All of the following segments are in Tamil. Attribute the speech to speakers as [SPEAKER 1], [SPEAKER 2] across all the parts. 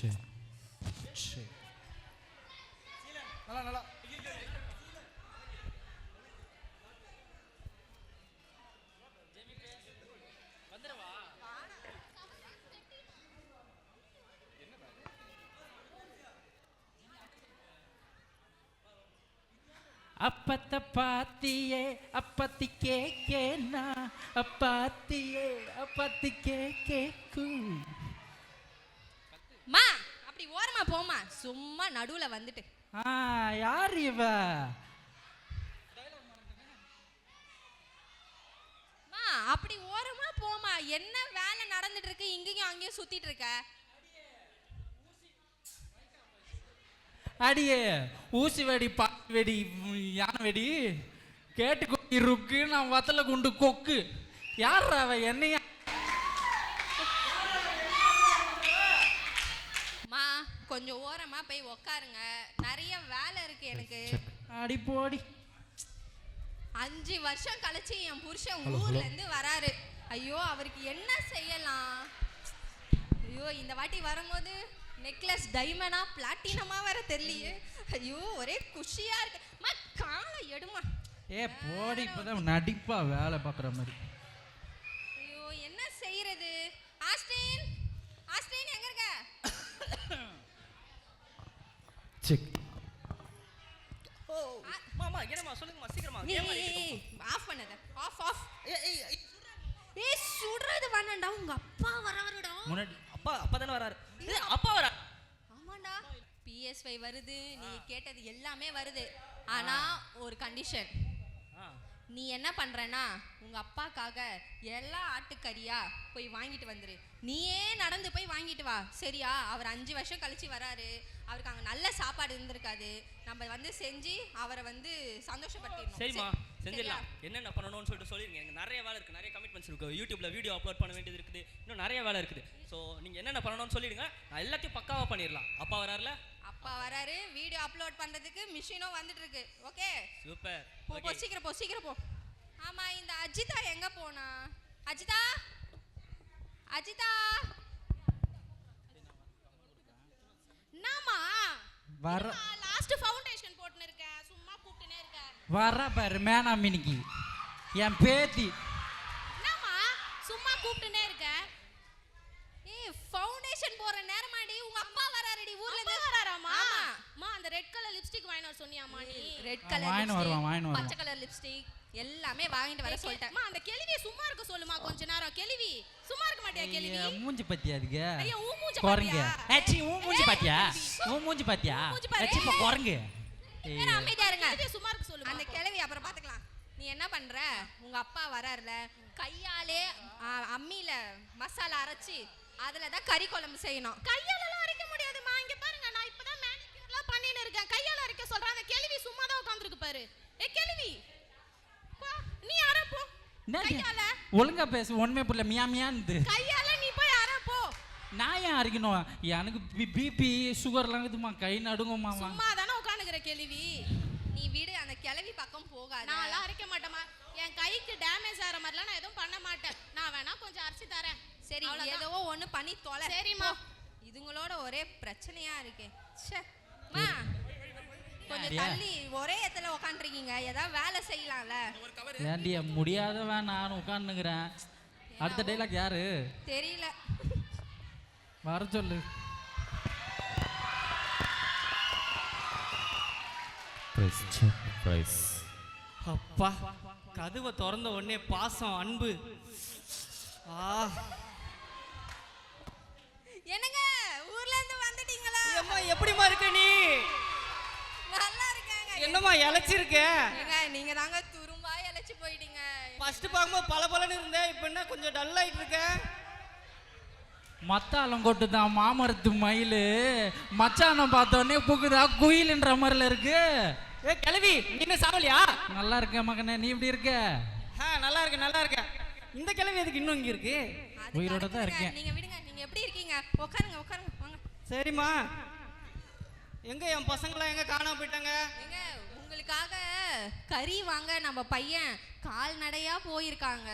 [SPEAKER 1] சரி சரி
[SPEAKER 2] நல்லா நல்லா.
[SPEAKER 1] அப்பத்த பாத்தியே அப்பத்தி கேக்கேனா அப்பாத்தியே அப்பத்தி கேக்கு
[SPEAKER 3] மா அப்படி ஓரமா போமா சும்மா நடுவுல வந்துட்டு.
[SPEAKER 1] யார் இவ?
[SPEAKER 3] அப்படி ஓரமா போமா என்ன வேலை நடந்துட்டு இருக்கு இங்கேயும் அங்கேயும் சுத்திட்டு இருக்க
[SPEAKER 1] அடியே ஊசி வெடி பாட்டு வெடி யானை வெடி? கேட்டு கொக்கி ருக்கு நான் வத்தல குண்டு கொக்கு. யார் அவ என்னையா
[SPEAKER 3] மா கொஞ்சம் ஓரமா போய் உக்காருங்க நிறைய வேலை இருக்கு எனக்கு
[SPEAKER 1] அடி போடி.
[SPEAKER 3] அஞ்சு வருஷம் கழிச்சு என் புருஷன் ஊர்ல இருந்து வராரு. ஐயோ அவருக்கு என்ன செய்யலாம்? ஐயோ இந்த வாட்டி வரும்போது நெக்லஸ் டைமண்டா பிளாட்டினமா வேற தெரியலையே. ஐயோ ஒரே குஷியா இருக்கு. மா காலை எடுமா.
[SPEAKER 1] ஏ போடி இப்பதான் நடிப்பா வேலை பார்க்குற மாதிரி.
[SPEAKER 3] ஐயோ என்ன செய்யறது? ஆஸ்டின் ஆஸ்டின் எங்க இருக்க?
[SPEAKER 1] செக்.
[SPEAKER 2] மாமா என்னம்மா சொல்லுங்கம்மா சீக்கிரமா?
[SPEAKER 3] ஆஃப் பண்ணத ஆஃப் ஆஃப்
[SPEAKER 2] ஏய்,
[SPEAKER 3] சுடுறது வேணாம்டா உங்க அப்பா
[SPEAKER 1] முன்னாடி
[SPEAKER 2] அப்பா அப்பா தானே வராரு. ஏய், அப்பா வரா.
[SPEAKER 3] ஆமாண்டா. பிஎஸ்ஐ வருது நீ கேட்டது எல்லாமே வருது. ஆனா ஒரு கண்டிஷன் நீ என்ன பண்றேன்னா உங்க அப்பாக்காக எல்லா ஆட்டுக்கறியா போய் வாங்கிட்டு வந்துரு. நீயே நடந்து போய் வாங்கிட்டு வா. சரியா? அவர் அஞ்சு வருஷம் கழிச்சு வராரு. அவருக்கு அங்க நல்ல சாப்பாடு இருந்திருக்காது. நம்ம வந்து செஞ்சு அவரை வந்து சந்தோஷப்படுத்திடணும்.
[SPEAKER 2] சரிம்மா
[SPEAKER 3] சரி-
[SPEAKER 2] செஞ்சிடலாம்? என்னென்ன பண்ணணும்னு சொல்லிட்டு சொல்லிருங்க. எனக்கு நிறைய வேலை இருக்கு. நிறைய கமிட்மெண்ட்ஸ் இருக்கு. யூடியூப்ல வீடியோ அப்லோட் பண்ண வேண்டியது இருக்குது. இன்னும் நிறைய வேலை இருக்குது. ஸோ நீங்க என்னென்ன பண்ணணும்னு சொல்லிடுங்க. நான் எல்லாத்தையும் பக்காவா பண்ணிடலாம். அப்பா வராருல?
[SPEAKER 3] அப்பா வராரு வீடியோ அப்லோட் பண்றதுக்கு மிஷினும் வந்துட்டு இருக்கு ஓகே
[SPEAKER 2] சூப்பர்
[SPEAKER 3] போ போ சீக்கிரம் போ சீக்கிரம் போ. ஆமா இந்த அஜிதா எங்க போனா? அஜிதா? அஜிதா?
[SPEAKER 4] என்னம்மா?
[SPEAKER 1] வர
[SPEAKER 4] லாஸ்ட் ஃபவுண்டேஷன் போட்டுன்னு இருக்கேன் சும்மா கூப்பிட்டுனே இருக்கேன்
[SPEAKER 1] வர பாரு மேனா மினிக்கு. என் பேத்தி
[SPEAKER 4] என்னம்மா சும்மா கூப்பிட்டுனே இருக்க
[SPEAKER 3] ஏய் ஃபவுண்டேஷன் போற நேரமாடி உங்க அப்பா வராருடி ஊர்ல
[SPEAKER 4] அப்பா
[SPEAKER 3] இருந்து
[SPEAKER 4] வராராமா
[SPEAKER 3] ஆமா.
[SPEAKER 4] அம்மா அந்த ரெட் கலர் லிப்ஸ்டிக் வாங்கிட்டு வர சொன்னியாம்மா நீ
[SPEAKER 3] ரெட்
[SPEAKER 1] ஆ,
[SPEAKER 3] கலர்
[SPEAKER 1] வாங்கின்னு வருவான், வாங்கின்னு வருவான்.
[SPEAKER 3] பச்சை கலர் லிப்ஸ்டிக் எல்லாமே வாங்கிட்டு வர சொல்லிட்டேன்
[SPEAKER 4] அம்மா அந்த கெளிவிய சும்மா இருக்க சொல்லுமா கொஞ்ச நேரம் கெளிவி சும்மா இருக்க மாட்டியா கெளிவி
[SPEAKER 1] ஐயா, மூஞ்சி பத்தியா அதுக்கு?
[SPEAKER 4] ஐயா உன் மூஞ்ச
[SPEAKER 1] குரங்கு.
[SPEAKER 4] பாத்தியா?
[SPEAKER 1] ஏச்சி உன் மூஞ்சி பாத்தியா? உன் மூஞ்சி பாத்தியா. ஏச்சி இப்போ குரங்கு.
[SPEAKER 3] ஏன்னா அமைதியா இருங்க.
[SPEAKER 4] கெளிவிய சும்மா இருக்க சொல்லுமா?
[SPEAKER 3] அந்த கிழவி அப்புறம் பாத்துக்கலாம். நீ என்ன பண்ற? உங்க அப்பா வராருல. கையாலே அம்மியில மசாலா அரைச்சி அதுல தான் கறி குழம்பு செய்யணும்.
[SPEAKER 4] கையாலலாம் அரைக்க முடியாதும்மா. இங்க பாருங்க நான் இப்பதான் மேனிக்யூர்லாம் பண்ணின்னு இருக்கேன். கையால அரைக்க சொல்றேன். அந்த கெளிவி சும்மா தான் உட்கார்ந்திருக்கு பாரு. ஏ கெளிவி நீ அர போ.
[SPEAKER 1] என்னது?
[SPEAKER 4] கையால.
[SPEAKER 1] ஒழுங்கா பேசு. ஒண்ணுமே புரியல. மியா மியான்னு
[SPEAKER 4] கையால
[SPEAKER 1] நான் ஏன் அரைக்கணும் எனக்கு பிபி சுகர்லாம் இருக்குதுமா கை நடுங்குமா
[SPEAKER 4] சும்மா தானே உட்காந்துக்கிற கெளிவி.
[SPEAKER 3] நீ வீடு அந்த கிழவி பக்கம் போகாத.
[SPEAKER 4] நான்லாம் அரைக்க மாட்டேமா என் கைக்கு டேமேஜ் ஆகிற மாதிரிலாம் நான் எதுவும் பண்ண மாட்டேன். நான் வேணா கொஞ்சம் அரைச்சி தரேன்.
[SPEAKER 3] சரி. ஏதோ ஒண்ணு பண்ணி தொலை.
[SPEAKER 4] சரிம்மா.
[SPEAKER 3] இதுங்களோட ஒரே பிரச்சனையா இருக்கே. ச்சே. மா. கொஞ்சம்? தள்ளி ஒரே இடத்துல உக்காந்துருக்கீங்க ஏதாவது வேலை செய்யலாம்ல.
[SPEAKER 1] ஏன்டி முடியாதவன் நான் உட்காந்துக்கிறேன் அடுத்த டைலாக் யாரு?
[SPEAKER 3] தெரியல.
[SPEAKER 1] வர சொல்லு.
[SPEAKER 2] அப்பா கதவை திறந்த உடனே பாசம் அன்பு. ஆ.
[SPEAKER 3] என்னங்க ஊர்ல இருந்து வந்துட்டீங்களா?
[SPEAKER 2] அம்மா எப்படிம்மா இருக்க நீ?
[SPEAKER 3] நல்லா இருக்காங்க.
[SPEAKER 2] என்னம்மா இழைச்சிருக்க?
[SPEAKER 3] ஏங்க நீங்க தாங்க துரும்பா இழைச்சு போயிட்டீங்க.
[SPEAKER 2] ஃபர்ஸ்ட் பார்க்கும்போது பல பலன்னு இருந்தேன் இப்போ என்ன கொஞ்சம் டல் ஆயிட்டு இருக்க?
[SPEAKER 1] மத்தாளம் கொட்டு தான் மாமரத்து மயில்? மச்சானம் பார்த்தோன்னே புகுதா குயிலுன்ற மாதிரில இருக்கு.
[SPEAKER 2] ஏ கிளவி நீ என்ன சாவலியா?
[SPEAKER 1] நல்லா இருக்க மகனே நீ இப்படி இருக்க?
[SPEAKER 2] ஆ நல்லா இருக்கு நல்லா இருக்க இந்த கிளவி எதுக்கு இன்னும் இங்க இருக்கு?
[SPEAKER 1] உயிரோட தான். இருக்கேன்.
[SPEAKER 3] நீங்க விடுங்க நீங்க எப்படி இருக்கீங்க? உட்காருங்க உட்காருங்க வாங்க.
[SPEAKER 2] சரிம்மா. எங்க என் பசங்களாம் எங்க காணாம போயிட்டாங்க?
[SPEAKER 3] ஏங்க உங்களுக்காக கறி வாங்க நம்ம பையன் கால்நடையா போயிருக்காங்க.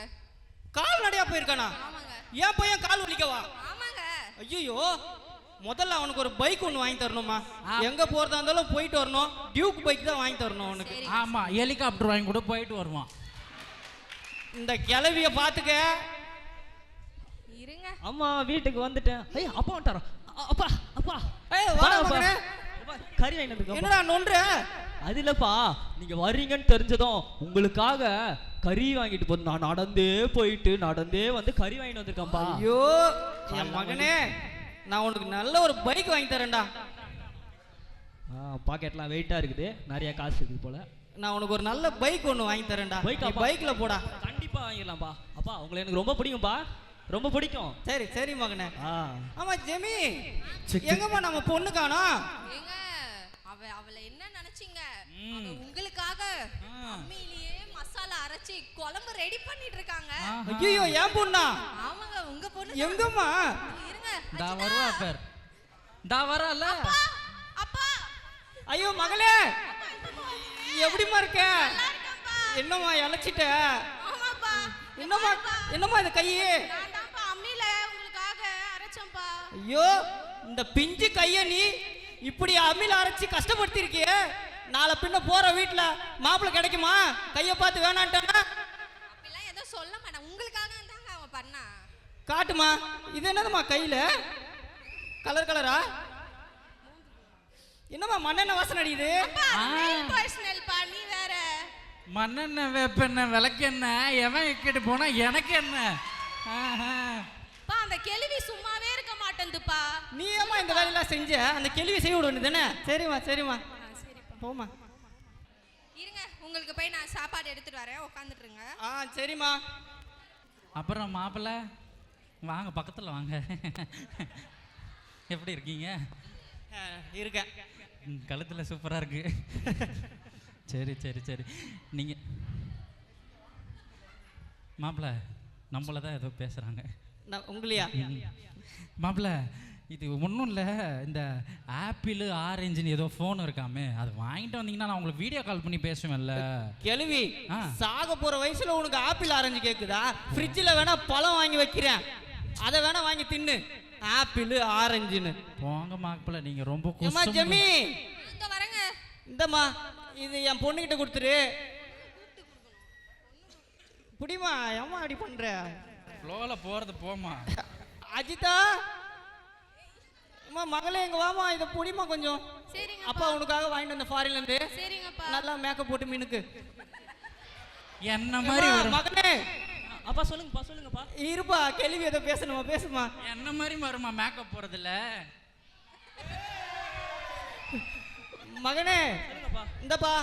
[SPEAKER 2] கால் நடையா போயிருக்கானா?
[SPEAKER 3] ஆமாங்க.
[SPEAKER 2] என் பையன் கால் வலிக்கவா?
[SPEAKER 3] ஆமாங்க.
[SPEAKER 2] ஐயோ முதல்ல அவனுக்கு ஒரு பைக் ஒன்று வாங்கி தரணுமா. எங்க போறதா இருந்தாலும் போயிட்டு வரணும். டியூக் பைக் தான் வாங்கி தரணும் அவனுக்கு.
[SPEAKER 1] ஆமா ஹெலிகாப்டர் வாங்கி கூட போயிட்டு வருவான்.
[SPEAKER 2] இந்த கிளவிய பாத்துக்க.
[SPEAKER 5] இருங்க.
[SPEAKER 6] அம்மா வீட்டுக்கு வந்துட்டேன். ஐய் அப்பா வந்துட்டாரா? அப்பா அப்பா.
[SPEAKER 2] ஏய்,
[SPEAKER 6] அப்பா.
[SPEAKER 2] மகனே.
[SPEAKER 6] கறி வாங்கிட்டு
[SPEAKER 2] என்னடா நொன்ற?
[SPEAKER 6] அது இல்லப்பா நீங்க வர்றீங்கன்னு தெரிஞ்சதும் உங்களுக்காக கறி வாங்கிட்டு போது நான் நடந்தே போயிட்டு நடந்தே வந்து கறி வாங்கிட்டு வந்திருக்கேன்ப்பா.
[SPEAKER 2] ஐயோ என் மகனே நான் உனக்கு நல்ல ஒரு பைக் வாங்கி தரேன்டா.
[SPEAKER 6] பாக்கெட்லாம் வெயிட்டா இருக்குது. நிறைய காசு இருக்குது போல.
[SPEAKER 2] நான் உனக்கு ஒரு நல்ல பைக் ஒன்று வாங்கி தரேன்டா.
[SPEAKER 6] அப்பா?
[SPEAKER 2] பைக்ல போடா.
[SPEAKER 6] கண்டிப்பா வாங்கிடலாம்ப்பா. அப்பா உங்களை எனக்கு ரொம்ப பிடிக்கும்பா ரொம்ப பிடிக்கும்.
[SPEAKER 2] சரி சரி மகனே.
[SPEAKER 6] ஆ.
[SPEAKER 2] ஆமா ஜெமி எங்கம்மா நம்ம பொண்ணு காணோம்
[SPEAKER 5] அவளை என்ன நினைச்சீங்க? அவ உங்களுக்காக அம்மியிலேயே மசாலா அரைச்சி குழம்பு ரெடி பண்ணிட்டு இருக்காங்க
[SPEAKER 2] ஐயோ ஏன் பொண்ணா?
[SPEAKER 5] ஆமாங்க உங்க பொண்ணு
[SPEAKER 2] எங்கம்மா?
[SPEAKER 5] இருங்க
[SPEAKER 1] டா வருவா பேர். டா வரல.
[SPEAKER 5] அப்பா
[SPEAKER 2] ஐயோ மகளே! எப்படிம்மா இருக்க? என்னம்மா இழைச்சிட்ட?
[SPEAKER 4] ஆமாப்பா.
[SPEAKER 2] என்னம்மா என்னம்மா இந்த கையே?
[SPEAKER 4] அம்மியில உங்களுக்காக அரைச்சேன்ப்பா.
[SPEAKER 2] ஐயோ இந்த பிஞ்சு கைய நீ இப்படி அம்மில அரைச்சு கஷ்டப்படுத்திருக்கிய நாளை பின்ன போற வீட்ல மாப்பிள்ளை கிடைக்குமா? கைய பார்த்து வேணான்ட்டானா?
[SPEAKER 5] அப்படிலாம் எதுவும் சொல்ல மாட்டேன் உங்களுக்காக தாங்க அவன் பண்ணா.
[SPEAKER 2] காட்டுமா இது என்னதுமா கையில? கலர் கலரா என்னம்மா மண்ணெண்ணெய் வாசனை அடிக்குது?
[SPEAKER 4] பர்சனல்ப்பா நீ வேற.
[SPEAKER 1] மண்ணெண்ணெய் வேப்பெண்ணெய் விளக்கெண்ணெய் எவன் இக்கிட்டு போனா எனக்கு என்ன.
[SPEAKER 4] பா அந்த கேள்வி சும்மாவே இருக்க மாட்டேங்குதுப்பா.
[SPEAKER 2] நீ ஏம்மா இந்த வேலையெல்லாம் செஞ்ச? அந்த கேள்வியை செய்ய விட வேண்டியது தானே? சரிம்மா சரிம்மா. போம்மா.
[SPEAKER 5] இருங்க உங்களுக்கு போய் நான் சாப்பாடு எடுத்துட்டு வரேன். உட்காந்துட்டு இருங்க
[SPEAKER 2] ஆ சரிம்மா.
[SPEAKER 1] அப்புறம் மாப்பிள்ள வாங்க பக்கத்துல வாங்க. எப்படி இருக்கீங்க?
[SPEAKER 2] இருக்கேன்.
[SPEAKER 1] ம், கழுத்துல சூப்பரா இருக்கு. சரி சரி சரி. நீங்க மாப்பிள்ள நம்மள தான் ஏதோ பேசுறாங்க.
[SPEAKER 2] நான் உங்களையா?
[SPEAKER 1] மாப்பிள்ள இது ஒன்றும் இல்லை. இந்த ஆப்பிள் ஆரஞ்சுன்னு ஏதோ ஃபோன் இருக்காமே. அது வாங்கிட்டு வந்தீங்கன்னா நான் உங்களுக்கு வீடியோ கால் பண்ணி பேசுவேன்ல.
[SPEAKER 2] கேள்வி
[SPEAKER 1] ஆ.
[SPEAKER 2] சாக போற வயசுல உனக்கு ஆப்பிள் ஆரஞ்சு கேக்குதா? ஃப்ரிட்ஜில் வேணா பழம் வாங்கி வைக்கிறேன். அதை வேணா வாங்கி தின்னு. ஆப்பிள் ஆரஞ்சுன்னு
[SPEAKER 1] போங்க மாப்பிள்ள நீங்க ரொம்ப
[SPEAKER 2] ஏம்மா
[SPEAKER 1] குசும்பு.
[SPEAKER 2] ஜெமி?
[SPEAKER 5] இந்த வரேங்க.
[SPEAKER 2] இந்தம்மா இது என் பொண்ணுகிட்ட கொடுத்துரு. புடிமா ஏம்மா அப்படி பண்ற?
[SPEAKER 1] ஃப்ளோல போறது போமா
[SPEAKER 2] அஜிதா? அம்மா மகளே எங்க வாமா இதை புடிமா கொஞ்சம்.
[SPEAKER 4] சரிங்க
[SPEAKER 2] அப்பா உனக்காக வாங்கிட்டு வந்த ஃபாரின்ல இருந்து
[SPEAKER 4] சரிங்கப்பா.
[SPEAKER 2] நல்லா மேக்கப் போட்டு மினுக்கு.
[SPEAKER 1] என்ன மாதிரி வரும்?
[SPEAKER 2] மகனே
[SPEAKER 6] அப்பா சொல்லுங்கப்பா சொல்லுங்கப்பா.
[SPEAKER 2] இருப்பா கேள்வி ஏதோ பேசணுமா பேசுமா.
[SPEAKER 1] என்ன மாதிரி வருமா மேக்கப் போறதுல
[SPEAKER 2] மகனே
[SPEAKER 6] சொல்லுங்கப்பா.
[SPEAKER 2] இந்தப்பா.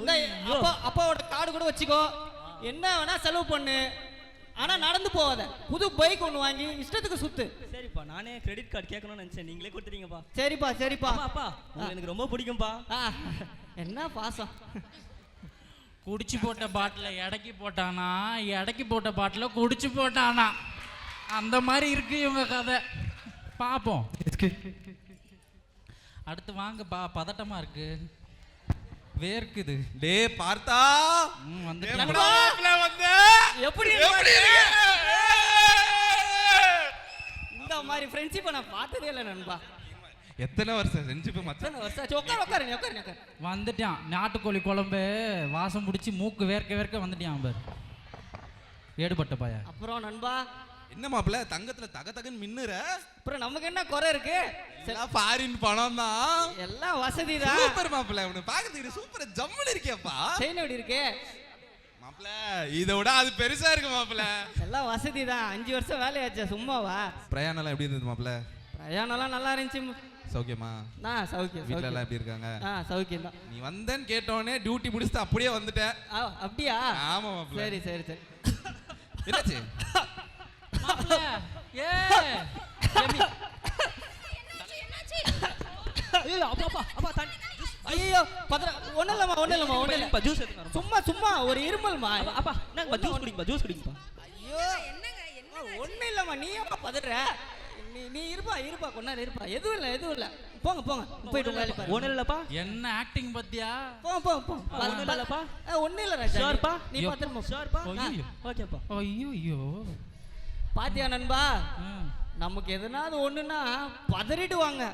[SPEAKER 2] இந்த அப்பா அப்பாவோட கார்டு கூட வச்சுக்கோ. என்ன வேணா செலவு பண்ணு. ஆனா நடந்து போகாத. புது பைக் ஒன்று வாங்கி இஷ்டத்துக்கு சுத்து.
[SPEAKER 6] சரிப்பா நானே கிரெடிட் கார்டு கேட்கணும்னு நினைச்சேன். நீங்களே கொடுத்துறீங்கப்பா
[SPEAKER 2] சரிப்பா சரிப்பா.
[SPEAKER 6] அப்பா எனக்கு ரொம்ப பிடிக்கும்பா.
[SPEAKER 2] ஆ, என்ன பாசம்.
[SPEAKER 1] குடிச்சு போட்ட பாட்டில எடைக்கு போட்டானா? எடைக்கு போட்ட பாட்டில குடிச்சு போட்டானா? அந்த மாதிரி இருக்கு இவங்க கதை. பாப்போம். அடுத்து வாங்க பா பதட்டமா இருக்கு. வேர்க்குது
[SPEAKER 3] டே பார்த்தா? எப்படா வந்த?
[SPEAKER 2] எப்படி? இந்த மாதிரி ஃப்ரெண்ட்ஷிப்பை நான் பார்த்ததே இல்லை நண்பா
[SPEAKER 3] எத்தனை வருஷம் செஞ்சு போய் மச்சான்
[SPEAKER 2] வருஷம்? உட்காரு உட்காருங்க உட்காருங்க உட்காரு.
[SPEAKER 1] வந்துட்டான் நாட்டுக்கோழி குழம்பு வாசம் பிடிச்சி மூக்கு வேர்க்க வேர்க்க வந்துட்டான் பாரு ஏடுபட்ட பாயா
[SPEAKER 2] அப்புறம் நண்பா
[SPEAKER 3] என்ன மாப்பிள்ள தங்கத்துல தக தகன்னு மின்னுற
[SPEAKER 2] அப்புறம் நமக்கு என்ன குறை இருக்கு
[SPEAKER 3] எல்லாம் ஃபாரின் பணம் தான்
[SPEAKER 2] எல்லாம் வசதி தான்
[SPEAKER 3] சூப்பர் மாப்பிள்ள உன்னை பாக்கிறதுக்கு சூப்பர் ஜம்முன்னு இருக்கியாப்பா.
[SPEAKER 2] செயின் எப்படி இருக்கு?
[SPEAKER 3] மாப்பிள்ள இதை விட அது பெருசா இருக்கு மாப்பிள்ள.
[SPEAKER 2] எல்லாம் வசதி தான் அஞ்சு வருஷம் வேலையாச்சா சும்மாவா?
[SPEAKER 3] பிரயாணம் எப்படி இருந்தது மாப்பிள்ள?
[SPEAKER 2] பிரயாணம்லாம் நல்லா இருந்துச்சு.
[SPEAKER 3] சௌக்கியமா?
[SPEAKER 2] நான் சௌக்கியம்
[SPEAKER 3] வீட்ல எல்லாம். எப்படி இருக்காங்க?
[SPEAKER 2] ஆ சௌக்கியம் தான்.
[SPEAKER 3] நீ வந்தேன்னு கேட்டோடனே டியூட்டி முடிச்சுட்டு அப்படியே வந்துட்டேன்
[SPEAKER 2] ஆ, அப்படியா?
[SPEAKER 3] ஆமா மாப்பிள்ள.
[SPEAKER 2] சரி சரி சரி.
[SPEAKER 3] என்னாச்சு?
[SPEAKER 1] மாப்பிள்ள, ஏ
[SPEAKER 6] ஐயோ அப்பா அப்பா அப்பா தண்ணி
[SPEAKER 2] ஐயோ பத்திர ஒன்றும் இல்லைம்மா இல்லைம்மா ஒன்றும் இல்லை
[SPEAKER 6] ஜூஸ் எடுத்துங்க
[SPEAKER 2] சும்மா சும்மா ஒரு இருமல்மா?
[SPEAKER 6] அப்பா நாங்க ஜூஸ் குடிங்கப்பா ஜூஸ் குடிங்கப்பா
[SPEAKER 2] ஐயோ.
[SPEAKER 5] என்னங்க என்ன
[SPEAKER 2] ஒன்றும் இல்லைம்மா நீ பதற? நீ நீ இருப்பா இருப்பா நேரம் இருப்பா. எதுவும் இல்லை எதுவும் இல்லை. போங்க போங்க. போயிட்டு உங்க
[SPEAKER 6] இல்லைப்பா
[SPEAKER 1] என்ன ஆக்டிங் பத்தியா?
[SPEAKER 2] போங்க போங்க போங்க
[SPEAKER 6] ஒண்ணும் இல்லைப்பா?
[SPEAKER 2] ஒன்றும் இல்லை ராஜா.
[SPEAKER 6] ஷோர்ப்பா?
[SPEAKER 2] நீ பத்திரமா போ.
[SPEAKER 6] ஷோர்ப்பா?
[SPEAKER 1] ஐயோ.
[SPEAKER 6] ஓகேப்பா.
[SPEAKER 1] ஐயோ ஐயோ.
[SPEAKER 2] பாத்தியா நண்பா?
[SPEAKER 1] ம்.
[SPEAKER 2] நமக்கு எதனாவது ஒண்ணுன்னா பதறிடுவாங்க.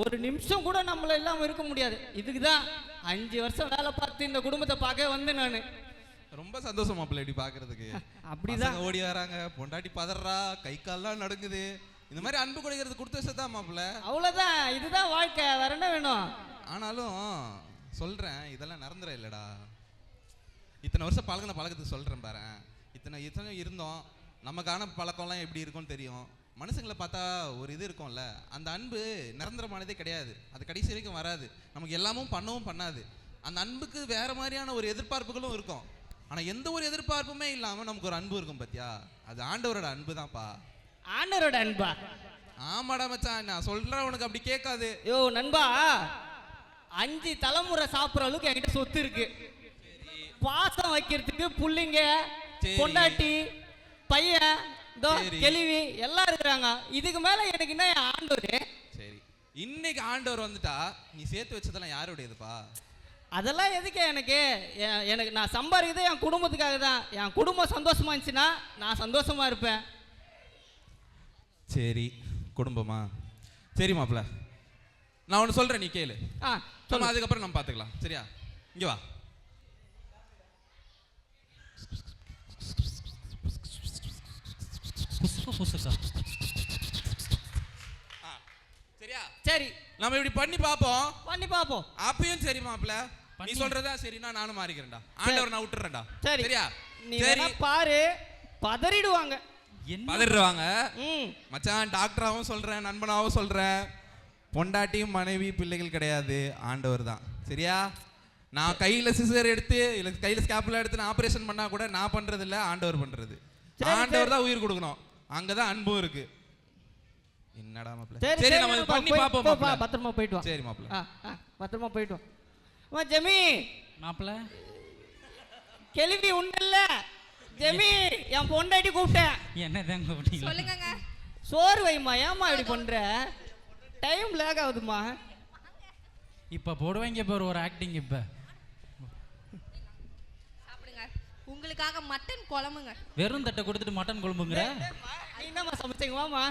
[SPEAKER 2] ஒரு நிமிஷம் கூட நம்மள இல்லாம இருக்க முடியாது. இதுக்கு தான் அஞ்சு வருஷம் வேலை பார்த்து இந்த குடும்பத்தை பார்க்க வந்து நான்.
[SPEAKER 3] ரொம்ப சந்தோஷம் மாப்பிள்ள இப்படி பாக்குறதுக்கு
[SPEAKER 2] அப்படிதான்.
[SPEAKER 3] ஓடி வராங்க பொண்டாட்டி பதறா கை கால்லாம் நடுங்குது. இந்த மாதிரி அன்பு கொடுக்கறது கொடுத்து வச்சதான் மாப்பிள்ள.
[SPEAKER 2] அவ்வளோதான் இதுதான் வாழ்க்கை. வேற என்ன வேணும்?
[SPEAKER 3] ஆனாலும் சொல்றேன். இதெல்லாம் நிரந்தரம் இல்லடா. இத்தனை வருஷம் பழகின பழக்கத்துக்கு சொல்றேன் பாரு இத்தனை இத்தனை இருந்தோம். நமக்கான பழக்கம்லாம் எப்படி இருக்கும்னு தெரியும். மனுஷங்களை பார்த்தா ஒரு இது இருக்கும்ல அந்த அன்பு நிரந்தரமானதே கிடையாது. அது கடைசி வரைக்கும் வராது. நமக்கு எல்லாமும் பண்ணவும் பண்ணாது. அந்த அன்புக்கு வேற மாதிரியான ஒரு எதிர்பார்ப்புகளும் இருக்கும். ஆனா எந்த ஒரு எதிர்பார்ப்புமே இல்லாம நமக்கு ஒரு அன்பு இருக்கும் பாத்தியா? அது ஆண்டவரோட அன்பு தான்ப்பா
[SPEAKER 2] ஆண்டரோட அன்பா?
[SPEAKER 3] ஆமாடா மச்சான் நான் சொல்றேன் உனக்கு அப்படி கேட்காது.
[SPEAKER 2] யோ நண்பா அஞ்சு தலைமுறை சாப்பிட்ற அளவுக்கு என்கிட்ட சொத்து இருக்கு. பாசம் வைக்கிறதுக்கு புள்ளைங்க. பொண்டாட்டி பையன்
[SPEAKER 3] சரி.
[SPEAKER 2] கேள்வி எல்லாம் இருக்கிறாங்க. இதுக்கு மேல எனக்கு என்ன என் ஆண்டவர்
[SPEAKER 3] சரி. இன்னைக்கு ஆண்டவர் வந்துட்டா நீ சேர்த்து வச்சதெல்லாம் யாருடையதுப்பா?
[SPEAKER 2] அதெல்லாம் எதுக்கு எனக்கு? எனக்கு நான் சம்பாதிக்கிறதே என் குடும்பத்துக்காக தான். என் குடும்பம் சந்தோஷமா இருந்துச்சுன்னா நான் சந்தோஷமா இருப்பேன்.
[SPEAKER 3] சரி குடும்பமா? சரி மாப்பிள்ள. நான் ஒன்று சொல்கிறேன் நீ கேளு.
[SPEAKER 2] ஆ
[SPEAKER 3] நம்ம
[SPEAKER 2] சொல்லு.
[SPEAKER 3] அதுக்கப்புறம் நம்ம பார்த்துக்கலாம் சரியா? இங்கே வா. ஆ, சரியா?
[SPEAKER 2] சரி.
[SPEAKER 3] நம்ம இப்படி பண்ணி பார்ப்போம்.
[SPEAKER 2] பண்ணி பார்ப்போம்.
[SPEAKER 3] அப்பயும் சரி மாப்பிள்ள. நீ
[SPEAKER 1] பண்ணி-
[SPEAKER 3] சொல்றதா சரினா நானும் மாறிக்கிறேன்டா. ஆண்டவர் நான் விட்டுறேன்டா.
[SPEAKER 2] சரி.
[SPEAKER 3] சரியா?
[SPEAKER 2] நீ பாரு. பதறிடுவாங்க. ம்.
[SPEAKER 3] மச்சான் டாக்டராகவும் சொல்கிறேன் நண்பனாகவும் சொல்கிறேன் பொண்டாட்டியும் மனைவி பிள்ளைகள் கிடையாது. ஆண்டவர் தான். சரியா? நான் கையில் சிசர் எடுத்து இல்லை கையில் ஸ்கேப்பில் எடுத்து நான் ஆப்ரேஷன் பண்ணா கூட நான் பண்ணுறது இல்லை ஆண்டவர் பண்ணுறது
[SPEAKER 2] சரி,
[SPEAKER 3] ஆண்டவர் தான் உயிர் கொடுக்கணும். அங்கே தான் அன்பும் இருக்கு. என்னடா மாப்பிள்ள?
[SPEAKER 2] சரி
[SPEAKER 3] சரி நம்ம பண்ணி
[SPEAKER 2] போய்-
[SPEAKER 3] பார்ப்போம்
[SPEAKER 2] போ, பா,
[SPEAKER 3] மாப்பிள்ள.
[SPEAKER 2] பத்திரமா போயிட்டு வா.
[SPEAKER 3] சரி மாப்பிள்ள.
[SPEAKER 2] பத்திரமா போயிட்டு வா. ஜெமி.
[SPEAKER 1] மாப்பிள்ள.
[SPEAKER 2] கேள்வி உண்டல்ல ஜெமி என் பொண்டாட்டி கூப்பிட்டேன்.
[SPEAKER 1] என்னதான் கூப்பிட்டீங்களா
[SPEAKER 5] சொல்லுங்கங்க.
[SPEAKER 2] சோறு வைம்மா ஏம்மா இப்படி பண்ற? டைம் லேக் ஆகுதுமா
[SPEAKER 1] இப்ப போடுவாங்க பாரு ஒரு ஆக்டிங் இப்ப.
[SPEAKER 5] சாப்பிடுங்க. உங்களுக்காக மட்டன் குழம்புங்க.
[SPEAKER 1] வெறும் தட்டை கொடுத்துட்டு மட்டன் குழம்புங்கிற?
[SPEAKER 2] என்னம்மா சமைச்சீங்க? வாமா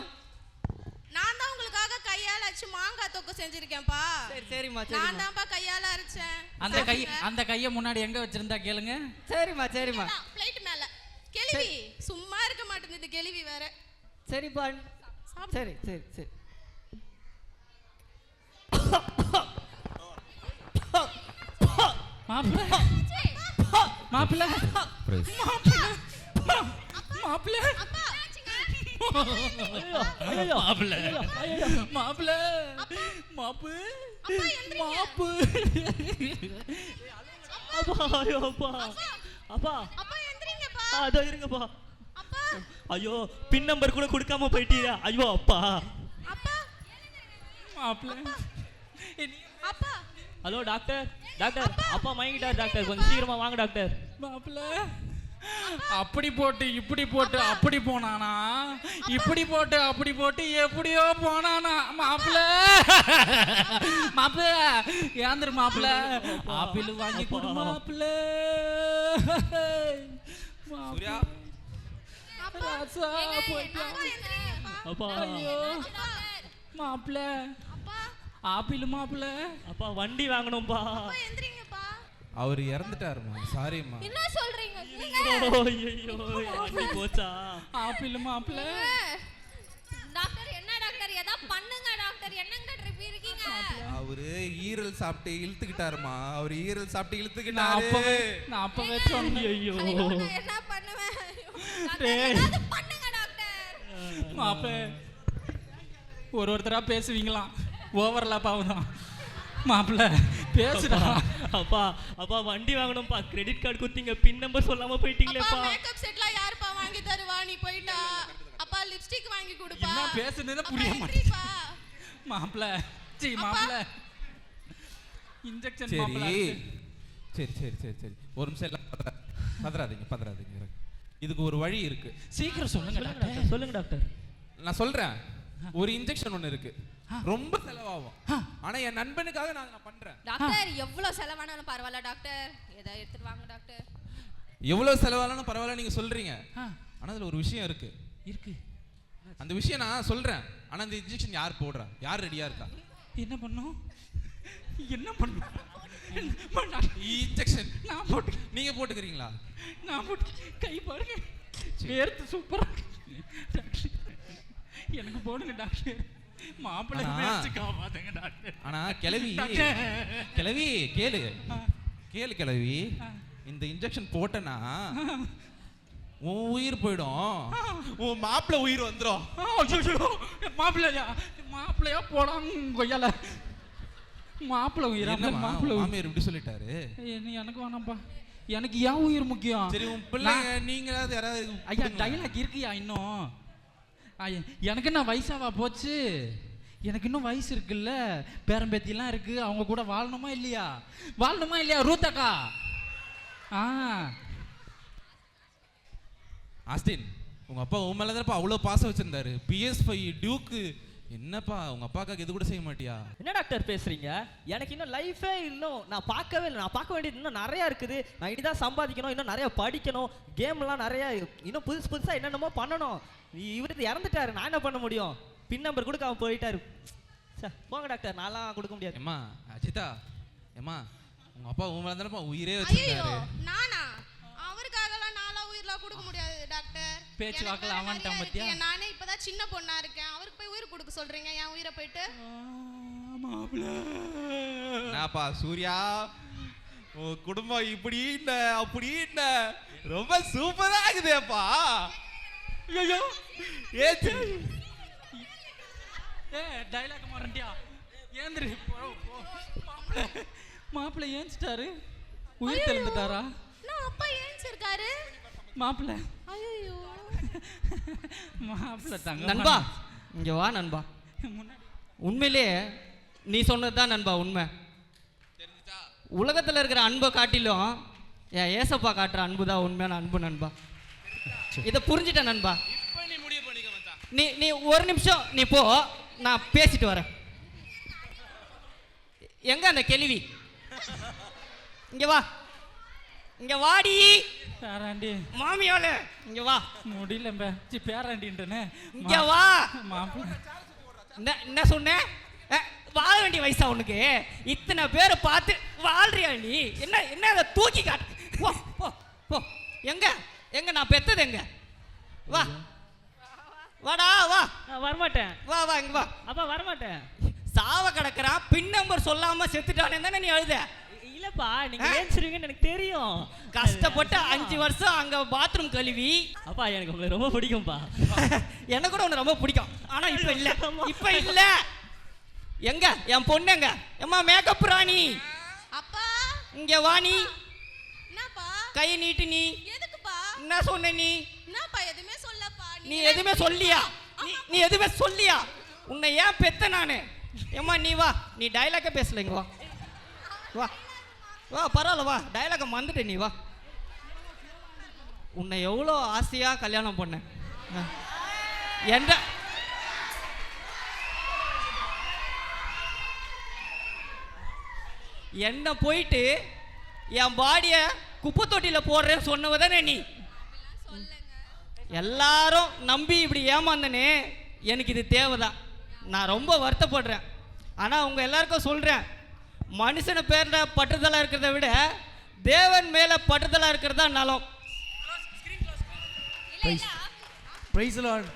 [SPEAKER 4] நான் தான் உங்களுக்காக கையால அரைச்சு மாங்காய் தொக்கு செஞ்சிருக்கேன்ப்பா.
[SPEAKER 2] சரி சரிம்மா
[SPEAKER 4] நான்
[SPEAKER 2] சரிம்மா
[SPEAKER 4] தான்ப்பா கையால அரைச்சேன்.
[SPEAKER 1] அந்த கை அந்த கையை முன்னாடி எங்க வச்சிருந்தா கேளுங்க.
[SPEAKER 2] சரிம்மா சரிம்மா.
[SPEAKER 4] பிளேட் மேல. கேள்வி. சும்மா இருக்க மாட்டேங்குது கேள்வி வேற.
[SPEAKER 2] சரிப்பா. சரி சரி சரி.
[SPEAKER 1] மாப்பிள்ள மாப்பிள்ள மாப்பிள்ள மாப்பிள்ள மாப்பிள்ள. மாப்பு. மாப்பு.
[SPEAKER 7] அப்பா ஐயோ அப்பா. அதோ இருங்கப்பா.
[SPEAKER 4] அப்பா.
[SPEAKER 7] ஐயோ பின் நம்பர் கூட கொடுக்காம போயிட்டீங்க ஐயோ அப்பா.
[SPEAKER 4] அப்பா.
[SPEAKER 1] மாப்பிள்ள.
[SPEAKER 4] அப்பா.
[SPEAKER 7] Hello doctor. டாக்டர் அப்பா. மயங்கிட்டார் டாக்டர். கொஞ்சம் சீக்கிரமா வாங்க டாக்டர்.
[SPEAKER 1] மாப்பிள்ள. அப்படி போட்டு இப்படி போட்டு அப்படி போனானா? இப்படி போட்டு அப்படி போட்டு எப்படியோ போனானா? மாப்பிள்ள. மாப்பிள்ள ஏந்திரு மாப்பிள்ள. ஆப்பிள் வாங்கி கொடு மாப்பிள்ள. மாப்பிள்ள. ஆப்பிள் மாப்பிள்ள.
[SPEAKER 7] அப்பா வண்டி வாங்கணும்பா.
[SPEAKER 3] அவர் இறந்துட்டாருமா? சாரிம்மா
[SPEAKER 5] என்ன சொல்றீங்க?
[SPEAKER 7] ஐயோ ஐயோ வண்டி போச்சா?
[SPEAKER 1] ஆப்பிள்? மாப்பிள்ள
[SPEAKER 5] டாக்டர் என்ன டாக்டர்? ஏதா பண்ணுங்க டாக்டர். என்னங்க ட்ரிப் இருக்கீங்க?
[SPEAKER 3] அவரு ஈரல் சாப்பிட்டு இழுத்துக்கிட்டாருமா. அவர் ஈரல் சாப்பிட்டு
[SPEAKER 1] அப்பவே
[SPEAKER 3] இழுத்துக்கிட்டாரு.
[SPEAKER 1] நான் அப்பவே சொன்னேன்.
[SPEAKER 7] ஐயோ.
[SPEAKER 5] என்ன பண்ணுவேன். ஏதாவது பண்ணுங்க டாக்டர்.
[SPEAKER 1] மாப்பிள்ள ஒரு ஒருத்தரா பேசுவீங்களாம். ஓவர்லாப் ஆகுதான். மாப்பிள்ள பேசுடா.
[SPEAKER 7] அப்பா அப்பா வண்டி வாங்கணும்பா கிரெடிட் கார்டு குத்திங்க பின் நம்பர் சொல்லாம
[SPEAKER 4] அப்பா
[SPEAKER 7] போயிட்டீங்களேப்பா
[SPEAKER 4] மேக்கப் செட்லாம் யாருப்பா வாங்கி தருவா? நீ போயிட்டா. அப்பா லிப்ஸ்டிக் வாங்கி கொடுப்பா.
[SPEAKER 1] என்ன பேசுனதே புரிய மாட்டேங்குது.
[SPEAKER 4] எந்திரிப்பா.
[SPEAKER 1] மாப்பிள்ள சீ மாப்பிள்ள இன்ஜெக்ஷன்
[SPEAKER 3] சரி. சரி சரி சரி சரி. ஒரு நிமிஷம் எல்லாம் பதறா- பதறாதீங்க பதறாதீங்க. இதுக்கு ஒரு வழி இருக்கு.
[SPEAKER 1] சீக்கிரம் சொல்லுங்க
[SPEAKER 7] சொல்லுங்க
[SPEAKER 1] டாக்டர்
[SPEAKER 7] டாக்டர் சொல்லுங்க டாக்டர்
[SPEAKER 3] நான் சொல்றேன். ஒரு இன்ஜெக்ஷன் ஒன்று இருக்கு. ரொம்ப செலவாகும். ஆனா என் நண்பனுக்காக நான் அதை நான் பண்றேன்.
[SPEAKER 5] டாக்டர் எவ்வளவு செலவானாலும் பரவாயில்ல டாக்டர். ஏதோ எடுத்துட்டு வாங்க டாக்டர்.
[SPEAKER 3] எவ்வளவு செலவானாலும் பரவாயில்ல நீங்க சொல்றீங்க. ஆனா அதுல ஒரு விஷயம் இருக்கு.
[SPEAKER 1] இருக்கு.
[SPEAKER 3] அந்த விஷயம் நான் சொல்றேன். ஆனா அந்த இன்ஜெக்ஷன் யார் போடுறா? யார் ரெடியா இருக்கா?
[SPEAKER 1] என்ன பண்ணோம்? என்ன பண்ணோம்?
[SPEAKER 3] இன்ஜெக்ஷன்
[SPEAKER 1] நான் போட்டு
[SPEAKER 3] நீங்க போட்டுக்கிறீங்களா?
[SPEAKER 1] நான் போட்டு கை பாருங்க. வேர்த்து சூப்பரா எனக்கு போடுங்க டாக்டர். மாப்பிள்ளை
[SPEAKER 3] ஆனா- கிளவி. கிளவி கேளு. கேளு கிளவி. இந்த இன்ஜெக்ஷன் போட்டனா உன் உயிர் போயிடும். உன் மாப்பிள்ளை உயிர் வந்துரும்.
[SPEAKER 1] மாப்பிள்ளையா? மாப்பிள்ளையா போலாம் கொய்யால மாப்பிள்ளை உயிரா? மாப்பிள்ளை உயிர்.
[SPEAKER 3] இப்படி சொல்லிட்டாரு?
[SPEAKER 1] எனக்கு வேணாம்ப்பா. எனக்கு ஏன் உயிர் முக்கியம்?
[SPEAKER 3] சரி உன் பிள்ளைங்க நீங்களாவது யாராவது
[SPEAKER 1] ஐயா. டைலாக் இருக்குயா இன்னும்? எனக்கு என்ன வயசாவா போச்சு? எனக்கு இன்னும் வயசு இருக்குல்ல? பேரம்பேத்திலாம் இருக்கு. அவங்க கூட வாழணுமா இல்லையா? வாழணுமா இல்லையா ரூத்தக்கா? ஆ.
[SPEAKER 3] ஆஸ்டின் உங்கள் அப்பா உன் மேலே தானப்பா அவ்வளோ பாசம் வச்சுருந்தாரு. பிஎஸ் ஃபைவ் டியூக்கு என்னப்பா உங்க அப்பாக்காக்கு இது கூட செய்ய மாட்டியா?
[SPEAKER 6] என்ன டாக்டர் பேசுறீங்க? எனக்கு இன்னும் லைஃபே இன்னும் நான் பார்க்கவே இல்லை. நான் பார்க்க வேண்டியது இன்னும் நிறையா இருக்குது. நான் இனிதான் சம்பாதிக்கணும் இன்னும் நிறைய படிக்கணும். கேம்லாம் நிறைய இன்னும் புதுசு புதுசாக என்னென்னமோ பண்ணணும். இவர் இறந்துட்டாரு. நான் என்ன பண்ண முடியும்? பின் நம்பர் கொடுக்க அவன் போயிட்டாரு. சே போங்க டாக்டர். நான்லாம் கொடுக்க முடியாது.
[SPEAKER 3] ஏம்மா அஜிதா ஏம்மா உங்க அப்பா மேல தானப்பா உயிரே
[SPEAKER 4] ஐயோ
[SPEAKER 3] வச்சிருந்தாரு.
[SPEAKER 4] நானா? அவருக்காகலாம் நாளா உயிர்லாம் கொடுக்க முடியாது டாக்டர்
[SPEAKER 1] பேச்சு வாக்குல
[SPEAKER 4] நிறைய
[SPEAKER 1] பாத்தியா?
[SPEAKER 4] நானே இப்பதான் சின்ன பொண்ணா இருக்கேன். அவருக்கு போய் உயிர் கொடுக்க சொல்றீங்க என் உயிரை போயிட்டு?
[SPEAKER 3] என்னப்பா சூர்யா? உன் குடும்பம் இப்படி இல்ல அப்படி இல்ல. ரொம்ப சூப்பரா இருக்குதேப்பா.
[SPEAKER 1] ஐயோ ஏ டைலாக் மாறண்டியா ஏந்திரு. மாப்பிள்ளை ஏஞ்சிட்டாரு? உயிர் தெளிந்துட்டாரா?
[SPEAKER 4] ஏஞ்சிருக்காரு
[SPEAKER 1] மாப்பிள்ளை.
[SPEAKER 4] ஐயோ
[SPEAKER 1] மாப்பிள்ளை தங்க
[SPEAKER 2] நண்பா இங்க வா நண்பா.
[SPEAKER 1] முன்னாடி.
[SPEAKER 2] உண்மையிலேயே நீ சொன்னது தான் நண்பா உண்மை. உலகத்தில் இருக்கிற அன்பை காட்டிலும் என் ஏசப்பா காட்டுற அன்பு தான் உண்மையான அன்பு நண்பா. இதை புரிஞ்சுட்டேன் நண்பா?
[SPEAKER 3] இப்ப நீ முடிவு பண்ணிக்க மச்சான்.
[SPEAKER 2] நீ நீ ஒரு நிமிஷம் நீ போ நான் பேசிட்டு வரேன். எங்க அந்த கேள்வி? இங்க வா. இங்க வாடி.
[SPEAKER 1] பேராண்டி.
[SPEAKER 2] மாமியால இங்க வா.
[SPEAKER 1] முடியல சி பேராண்டின்ட்டுன்னு
[SPEAKER 2] இங்க வா.
[SPEAKER 1] மாப்பிள்ளை
[SPEAKER 2] என்ன என்ன சொன்ன? அஹ், வாழ வேண்டிய வயசா உனக்கு? இத்தனை பேரை பார்த்து வாழ்றியா நீ? என்ன என்ன அதை தூக்கி காட்டு? போ போ போ. எங்க? எங்க? நான் பெத்தது எங்க? வா. வாடா வா.
[SPEAKER 6] வரமாட்டேன்.
[SPEAKER 2] வா வா இங்க வா.
[SPEAKER 6] அப்பா வரமாட்டேன்.
[SPEAKER 2] சாவ கிடக்குறான். பின் நம்பர் சொல்லாம செத்துட்டானே தானே நீ அழுத?
[SPEAKER 6] இல்லப்பா நீங்க? ஏஞ்சிருவீங்கன்னு எனக்கு தெரியும்.
[SPEAKER 2] கஷ்டப்பட்டு அஞ்சு வருஷம் அங்க பாத்ரூம் கழுவி.
[SPEAKER 6] அப்பா எனக்கு உங்களை ரொம்ப பிடிக்கும்பா.
[SPEAKER 2] எனக்கு கூட உன்னை ரொம்ப பிடிக்கும். ஆனா இப்ப இல்ல. இப்ப இல்ல. எங்க? என் பொண்ணு எங்க? எம்மா மேக்கப் ராணி.
[SPEAKER 4] அப்பா.
[SPEAKER 2] இங்க வா நீ.
[SPEAKER 4] என்னப்பா?
[SPEAKER 2] கையை நீட்டு நீ.
[SPEAKER 4] எதுக்குப்பா?
[SPEAKER 2] என்ன சொன்ன நீ?
[SPEAKER 4] என்னப்பா எதுவுமே சொல்லப்பா.
[SPEAKER 2] நீ எதுவுமே சொல்லியா? நீ எதுவுமே சொல்லியா? உன்னை ஏன் பெத்த நானு? ஏம்மா நீ வா. நீ டைலாக்கே பேசல இங்க வா. வா. வா பரவாயில்ல வா. டைலாக மறந்துட்ட நீ வா. உன்னை எவ்வளோ ஆசையாக கல்யாணம் பண்ணேன் ஆ. என்ற என்ன போயிட்டு என் பாடியை குப்பை தொட்டியில் போடுறேன்னு சொன்னவ தானே நீ? எல்லாரும் நம்பி இப்படி ஏமாந்தனே. எனக்கு இது தேவைதான். நான் ரொம்ப வருத்தப்படுறேன். ஆனால் உங்கள் எல்லாருக்கும் சொல்கிறேன் மனுஷன பேரில் பற்றுதலாக இருக்கிறத விட தேவன் மேலே பற்றுதலாக இருக்கிறதா நலம்.
[SPEAKER 8] பிரைஸ் லார்ட்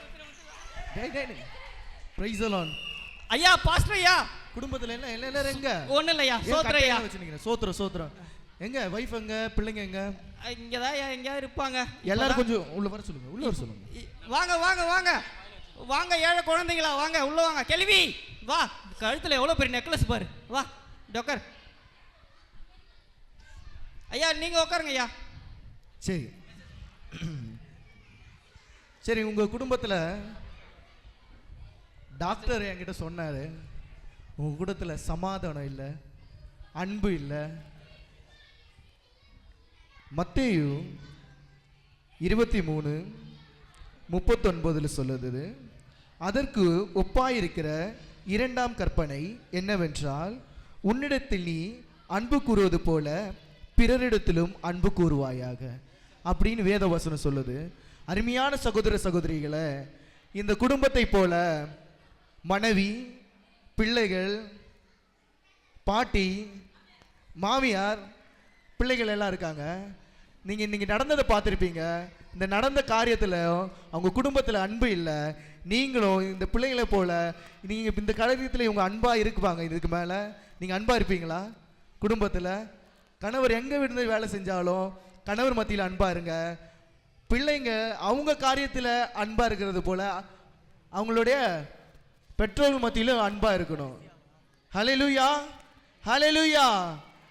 [SPEAKER 2] ஐயா பாஸ்டர் ஐயா.
[SPEAKER 8] குடும்பத்துல என்ன என்ன எல்லாரும் எங்க?
[SPEAKER 2] ஒன்றும் இல்லையா? சோத்திரம் ஐயா.
[SPEAKER 8] வச்சிருக்கீங்க? சோத்திரம் சோத்திரம் எங்க? வைஃப் எங்க? பிள்ளைங்க எங்க?
[SPEAKER 2] இங்கே தான் எங்கேயாவது இருப்பாங்க.
[SPEAKER 8] எல்லாரும் கொஞ்சம் உள்ள வர சொல்லுங்க உள்ள வர சொல்லுங்க.
[SPEAKER 2] வாங்க வாங்க வாங்க. வாங்க ஏழை குழந்தைங்களா வாங்க உள்ள வாங்க. கேள்வி வா. கழுத்தில் எவ்வளோ பெரிய நெக்லஸ் பாரு. வா. டொக்கர் ஐயா நீங்கள் உட்காருங்க ஐயா.
[SPEAKER 8] சரி. சரி உங்கள் குடும்பத்தில் டாக்டர் என்கிட்ட சொன்னார். உங்கள் குடும்பத்தில் சமாதானம் இல்லை அன்பு இல்லை. மத்தேயு இருபத்தி மூணு முப்பத்தொன்பதில் சொல்லுது அதற்கு ஒப்பாயிருக்கிற இரண்டாம் கற்பனை என்னவென்றால் உன்னிடத்தில் நீ அன்பு கூறுவது போல பிறரிடத்திலும் அன்பு கூறுவாயாக. அப்படின்னு வேதவசனம் சொல்லுது. அருமையான சகோதர சகோதரிகளை இந்த குடும்பத்தை போல மனைவி பிள்ளைகள் பாட்டி மாமியார் பிள்ளைகள் எல்லாம் இருக்காங்க. நீங்கள் இன்றைக்கி நடந்ததை பார்த்துருப்பீங்க. இந்த நடந்த காரியத்தில் அவங்க குடும்பத்தில் அன்பு இல்லை. நீங்களும் இந்த பிள்ளைகளை போல் நீங்கள் இந்த காரியத்தில் இவங்க அன்பாக இருக்குவாங்க. இதுக்கு மேலே நீங்கள் அன்பாக இருப்பீங்களா? குடும்பத்தில்? கணவர் எங்கே விழுந்து வேலை செஞ்சாலும் கணவர் மத்தியில் அன்பாக இருங்க. பிள்ளைங்க அவங்க காரியத்தில் அன்பாக இருக்கிறது போல் அவங்களுடைய பெற்றோர்கள் மத்தியிலும் அன்பாக இருக்கணும். Hallelujah hallelujah